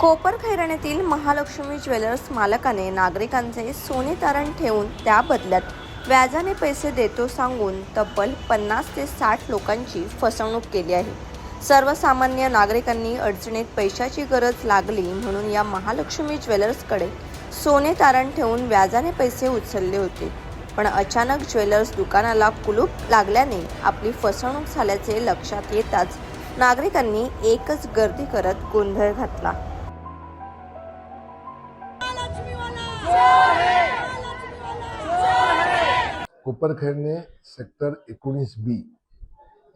कोपर खैरण्यातील Mahalakshmi jewellers मालकाने नागरिकांचे सोने तारण ठेवून त्या बदल्यात. व्याजाने पैसे देतो सांगून तब्बल पन्नास ते साठ लोकांची फसवणूक केली आहे. सर्वसामान्य नागरिकांनी अडचणीत पैशाची गरज लागली म्हणून या महालक्ष्मी ज्वेलर्सकडे सोने तारण ठेवून व्याजाने पैसे उचलले होते. पण अचानक ज्वेलर्स दुकानाला कुलूप लागल्याने आपली फसवणूक झाल्याचे लक्षात येताच नागरिकांनी एकच गर्दी करत गोंधळ घातला. कोपरखैरने सेक्टर एकोणीस बी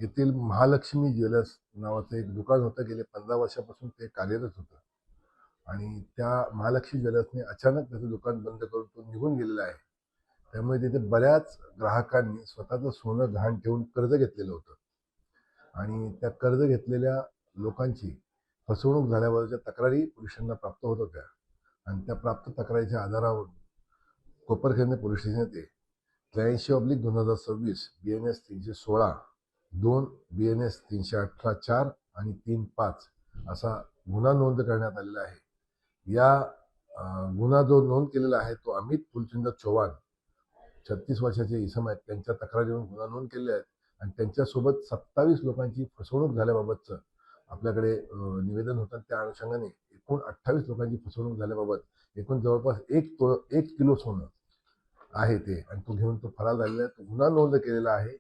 येथील महालक्ष्मी ज्वेलर्स नावाचं एक दुकान होतं. गेले पंधरा वर्षापासून ते कार्यरत होतं. आणि त्या महालक्ष्मी ज्वेलर्सने अचानक त्याचं दुकान बंद करून तो निघून गेलेला आहे. त्यामुळे तिथे बऱ्याच ग्राहकांनी स्वतःचं सोनं गहाण ठेवून कर्ज घेतलेलं होतं. आणि त्या कर्ज घेतलेल्या लोकांची फसवणूक झाल्यावरच्या तक्रारी पोलिसांना प्राप्त होत होत्या. आणि त्या प्राप्त तक्रारीच्या आधारावर कोपरखेरने पोलीस स्टेशन येते त्र्याऐंशी ऑब्लिक दोन हजार सव्वीस बी एन एस तीनशे सोळा दोन बी एन एस तीनशे अठरा चार आणि तीन पाच असा गुन्हा नोंद करण्यात आलेला आहे. या गुन्हा जो नोंद केलेला आहे तो अमित फुलचंद चौहान छत्तीस वर्षाचे इसम आहेत. त्यांच्या तक्रारीवरून गुन्हा नोंद केले आहेत आणि त्यांच्यासोबत सत्तावीस लोकांची फसवणूक झाल्याबाबतचं आपल्याकडे निवेदन होतं. त्या अनुषंगाने एकूण अठ्ठावीस लोकांची फसवणूक झाल्याबाबत एकूण जवळपास एक तो एक किलो सोनं आहे ते. आणि तो घेऊन तो फरार झालेला आहे. तो गुन्हा नोंद केलेला आहे.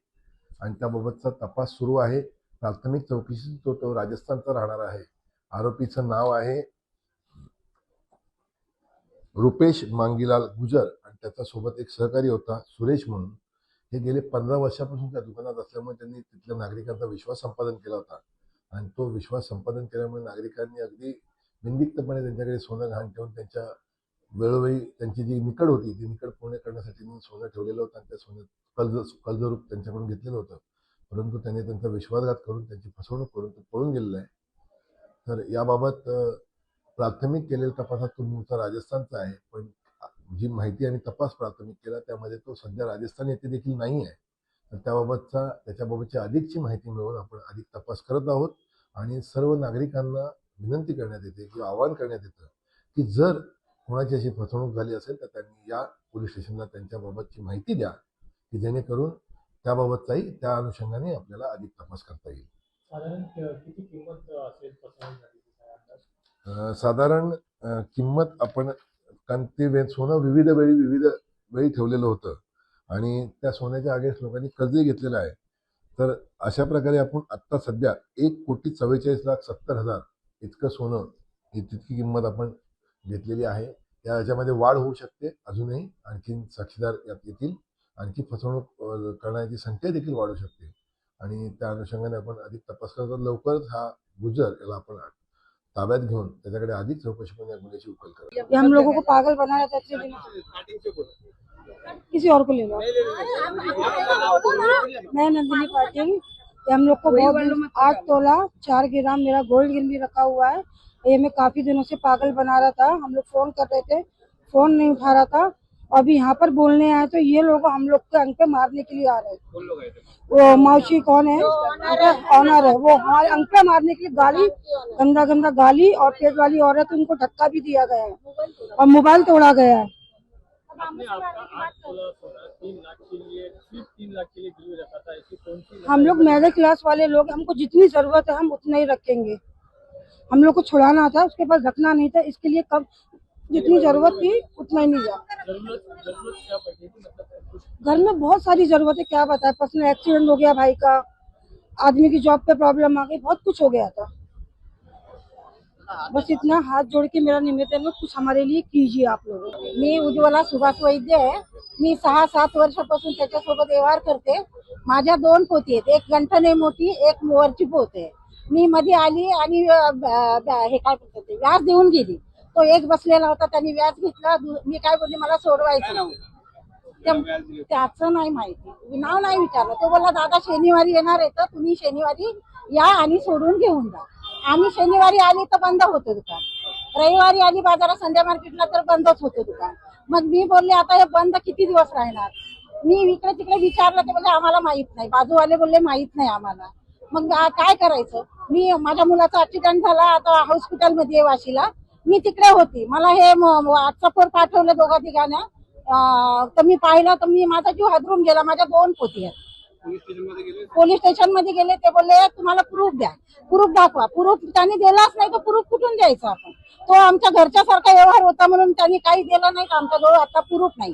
आणि त्याबाबतचा तपास सुरू आहे. प्राथमिक चौकशी तो तो राजस्थानचा राहणार आहे. आरोपीचं नाव आहे रुपेश मांगीलाल गुजर. आणि त्याचा सोबत एक सहकारी होता सुरेश म्हणून. हे गेले पंधरा वर्षापासून त्या दुकानात असल्यामुळे त्यांनी तिथल्या नागरिकांचा विश्वास संपादन केला होता. आणि तो विश्वास संपादन केल्यामुळे नागरिकांनी अगदी बिंदिक्तपणे त्यांच्याकडे सोनं घाण ठेवून त्यांच्या वेळोवेळी त्यांची जी निकड होती ती निकड पूर्ण करण्यासाठी मी सोनं ठेवलेलं होतं आणि त्या सोन्यात कर्ज कर्जरूप त्यांच्याकडून घेतलेलं होतं. परंतु त्यांनी त्यांचा विश्वासघात करून त्यांची फसवणूक करून तो पळून गेलेलं आहे. तर याबाबत प्राथमिक केलेल्या तपासात तो मूळचा राजस्थानचा आहे पण जी माहिती आणि तपास प्राथमिक केला त्यामध्ये तो सध्या राजस्थान येथे देखील नाही आहे. तर त्याबाबतचा त्याच्याबाबतची अधिकची माहिती मिळवून आपण अधिक तपास करत आहोत आणि सर्व नागरिकांना विनंती करण्यात येते किंवा आवाहन करण्यात येतं की जर कोणाची अशी फसवणूक झाली असेल तर त्यांनी या पोलीस स्टेशनला त्यांच्याबाबतची माहिती द्या की जेणेकरून त्याबाबतचाही त्या अनुषंगाने आपल्याला अधिक तपास करता येईल. साधारण किंमत आपण कारण ते वे- सोनं विविध वेळी विविध वेळी ठेवलेलं होतं. आणि त्या सोन्याच्या आगेस लोकांनी कर्जही घेतलेलं आहे. तर अशा प्रकारे आपण आत्ता सध्या एक कोटी चव्वेचाळीस लाख सत्तर हजार इतकं सोनं ही तितकी किंमत आपण घेतलेली आहे. या याच्यामध्ये वाढ होऊ शकते अजूनही. आणखीन साक्षीदार यात येतील. आणखी फसवणूक करण्याची संख्या देखील वाढू शकते. आणि त्या अनुषंगाने आपण अधिक तपास करतो लवकरच हा गुजर याला आपण ताब्यात घेऊन त्याच्याकडे अधिक चौकशी करून या गुन्ह्याची उकल करा. ये हम लोगों को पागल बनाया किसी और को ले लो मैं नंदिनी पाटिल ये हम लोग को बहुत आठ तोला चार ग्राम मेरा गोल्ड गिरवी रखा हुआ है। ये मैं काफ़ी दिनों से पागल बना रहा था हम लोग फ़ोन कर रहे थे फ़ोन नहीं उठा रहा था अभी यहाँ पर बोलने आए तो ये लोग हम लोग के अंक पे मारने के लिए आ रहे हैं। वो मौसी कौन है? ऑनर है। वो हमारे अंक पे मारने के लिए गाली गंदा गंदा गाली और पेट वाली औरत उनको धक्का भी दिया गया है। और मोबाइल तोड़ा गया है। हम लोग मिडिल क्लास वाले लोग हमको जितनी ज़रूरत है हम उतना ही रखेंगे। हम लोग को छुड़ाना था, उसके पास रखना नहीं था, इसके लिए कब जितनी ज़रूरत थी, उतना ही मतलब कुछ घर में बहुत सारी ज़रूरत है, क्या बताए पर्सनल एक्सीडेंट हो गया भाई का, आदमी की जॉब पे प्रॉब्लम आ गई, बहुत कुछ हो गया था। बस इतना हाथ जोड़ के मेरा है कुछ हमारे लिए कीजिए आप लोग। मी उज्ज्वला सुभाष वैद्य आहे मी सहा सात वर्षापासून त्याच्यासोबत व्यवहार करते, माझ्या दोन पोती आहेत, एक गंठने मोठी, एक मोवरची पोत आहे. मी मध्ये आली आणि हे काय म्हणतात ते, व्याज देऊन गेली. तो एक बसलेला होता त्यांनी व्याज घेतला दु- मी काय बोलली मला सोडवायचं नाही त्या- त्याचं नाही माहिती. नाव नाही विचारलं. तो बोलला दादा शनिवारी येणार आहे तर तुम्ही शनिवारी या आणि सोडून घेऊन जा. आम्ही शनिवारी आली तर बंद होतं दुकान. रविवारी आली बाजारात संध्या मार्केटला तर बंदच होतं दुकान. मग मी बोलले आता हे बंद किती दिवस राहणार? मी इकडे तिकडे विचारलं ते बोलले आम्हाला माहीत नाही. बाजूवाले बोलले माहीत नाही आम्हाला. मग काय करायचं? मी माझ्या मुलाचा ऍक्सिडेंट झाला आता हॉस्पिटलमध्ये वाशीला. मी तिकडे होती. मला हे व्हॉट्सअपवर पाठवलं दोघा तिघांना. तर मी पाहिलं तर मी माझा जीव हादरून गेला. माझ्या दोन पोती आहेत. पोलीस स्टेशनमध्ये गेले पोलीस स्टेशनमध्ये गेले ते बोलले तुम्हाला प्रूफ द्या. प्रूफ दाखवा. प्रूफ त्यांनी दिलाच नाही तर प्रूफ कुठून द्यायचा आपण? तो आमच्या घरच्या सारखा व्यवहार होता म्हणून त्यांनी काही दिलं नाही आमच्याजवळ आता प्रूफ नाही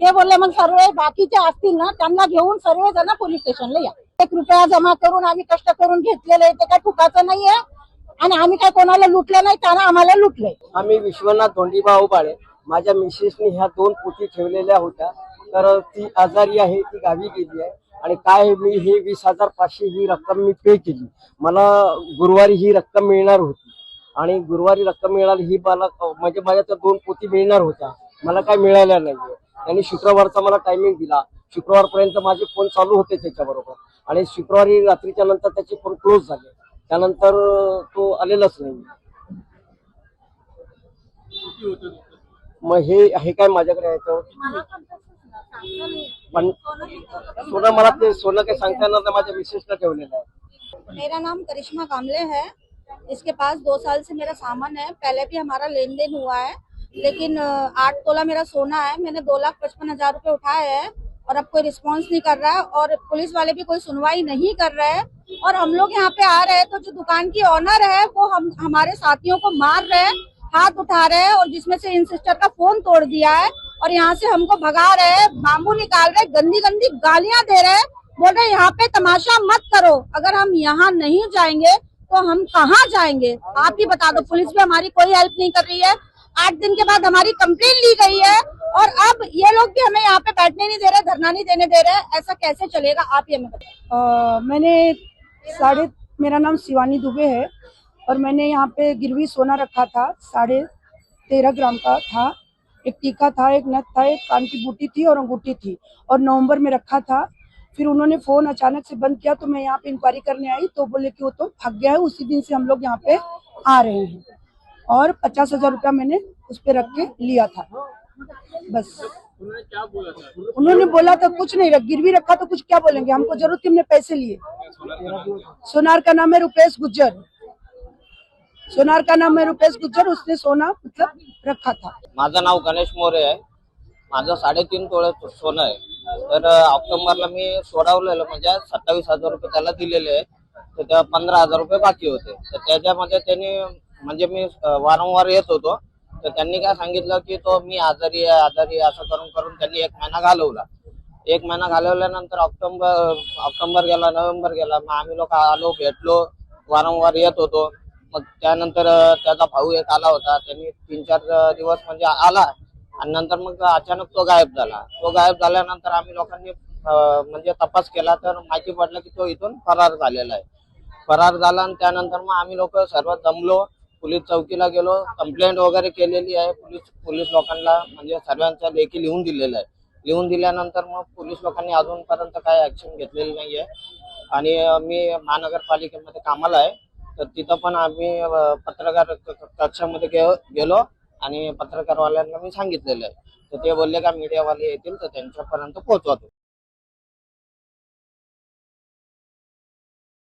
ते बोलले मग सर्व बाकीचे असतील ना त्यांना घेऊन सर्व जण पोलीस स्टेशनला या. प्रत्येक रुपया जमा करून आम्ही कष्ट करून घेतलेले आहे, ते काय ठुकाचं नाहीये. आणि आम्ही काय कोणाला लुटलं नाही त्यानं आम्हाला लुटलंय. आम्ही विश्वनाथ धोंडीबा उबाळे माझ्या मिसेसनी ह्या दोन पोती ठेवलेल्या होत्या. तर ती आजारी आहे ती गावी गेली आहे. आणि काय मी ही वीस हजार पाचशे ही रक्कम मी पे केली. मला गुरुवारी ही रक्कम मिळणार होती. आणि गुरुवारी रक्कम मिळाली ही मला म्हणजे माझ्या त्या दोन पोती मिळणार होत्या. मला काय मिळाल्या नाहीये. त्यांनी शुक्रवारचा मला टायमिंग दिला. शुक्रवारपर्यंत माझे फोन चालू होते त्याच्याबरोबर. आणि शुक्रवारी रात्रीच्या नंतर त्याचे फोन क्लोज झाले. त्यानंतर तो आलेलाच नाही. मग हे हे काय माझ्याकडे याच्यावर पण सोनं मला ते सोनं काही सांगता येणार नाही माझ्या मिसेसला ठेवलेलं आहे मेरा नाम करिश्मा कामले है। इसके पास दो साल से मेरा सामान है। पहले भी हमारा लेन देन हुआ है। लेकिन आठ तोला मेरा सोना है, मैंने दो लाख पचपन हज़ार रूपए उठाए हैं और अब कोई रिस्पांस नहीं कर रहा है और पुलिस वाले भी कोई सुनवाई नहीं कर रहे हैं। और हम लोग यहाँ पे आ रहे हैं तो जो दुकान की ऑनर है, वो हम, हमारे साथियों को मार रहे हैं, हाथ उठा रहे हैं और जिसमें से इन सिस्टर का फ़ोन तोड़ दिया है और यहाँ से हमको भगा रहे हैं बाम्बू निकाल रहे गंदी गंदी गालियाँ दे रहे हैं, बोल रहे यहाँ पे तमाशा मत करो, अगर हम यहाँ नहीं जाएँगे तो हम कहाँ जाएँगे? आप ही बता दो, पुलिस भी हमारी कोई हेल्प नहीं कर रही है। आठ दिन के बाद हमारी कंप्लेन ली गई है और अब ये लोग भी हमें यहाँ पे बैठने नहीं दे रहे, धरना नहीं देने दे रहे, ऐसा कैसे चलेगा, आप ये हमें मैंने साढ़े, मेरा नाम शिवानी दुबे है और मैंने यहाँ पे गिरवी सोना रखा था, साढ़े तेरह ग्राम का था। एक टीका था, एक नथ था, एक कान की बूटी थी और अंगूठी थी और नवंबर में रखा था। फिर उन्होंने फ़ोन अचानक से बंद किया तो मैं यहाँ पे इंक्वायरी करने आई तो बोले कि वो तो थक गया है, उसी दिन से हम लोग यहाँ पे आ रहे हैं। और पचास हज़ार रुपया मैंने उस पर रख के लिया था। बस। उन्होंने क्या बोला था उन्होंने बोला था कुछ नहीं रख, गिरवी रखा तो कुछ क्या बोलेंगे? हमको ज़रूरत थी हमने पैसे लिए। सोनार का नाम है रुपेश गुज्जर। सोनार का नाम है रुपेश गुज्जर, उसने सोना मतलब रखा था। माझं नाव गणेश मोरे आहे. माझं साडेतीन तोळे सोनं आहे. तर ऑक्टोबरला मी सोडवलेलं म्हणजे सत्तावीस हज़ार रुपये त्याला दिलेले आहे. तर पंधरा हज़ार रुपये बाकी होते. तर त्याच्यामध्ये त्यांनी म्हणजे मी वारंवार येत होतो. तर त्यांनी काय सांगितलं की तो मी आजारी आहे आजारी आहे असं करून करून त्यांनी एक महिना घालवला. एक महिना घालवल्यानंतर ऑक्टोबर ऑक्टोबर गेला नोव्हेंबर गेला मग आम्ही लोक आलो भेटलो वारंवार येत होतो. मग त्यानंतर त्याचा भाऊ एक आला होता. त्यांनी तीन चार दिवस म्हणजे आला आणि नंतर मग अचानक तो गायब झाला. तो गायब झाल्यानंतर आम्ही लोकांनी म्हणजे तपास केला तर माहिती पडलं की तो इथून फरार झालेला आहे. फरार झाला आणि त्यानंतर मग आम्ही लोक सर्व जमलो पोलीस चौकीला गेलो. कंप्लेंट वगैरे केलेली आहे. पोलीस पोलीस लोकांना म्हणजे सर्वांच्या लेखी लिहून दिलेलं आहे. लिहून दिल्यानंतर मग पोलीस लोकांनी अजूनपर्यंत काय ऍक्शन घेतलेली नाही आहे आणि मी महानगरपालिकेमध्ये कामाला आहे. तर तिथं पण आम्ही पत्रकार कक्षामध्ये गे- गेलो आणि पत्रकारवाल्यांना मी सांगितलेलं आहे. तर ते बोलले का मीडियावाले येतील तर त्यांच्यापर्यंत पोहोचवतो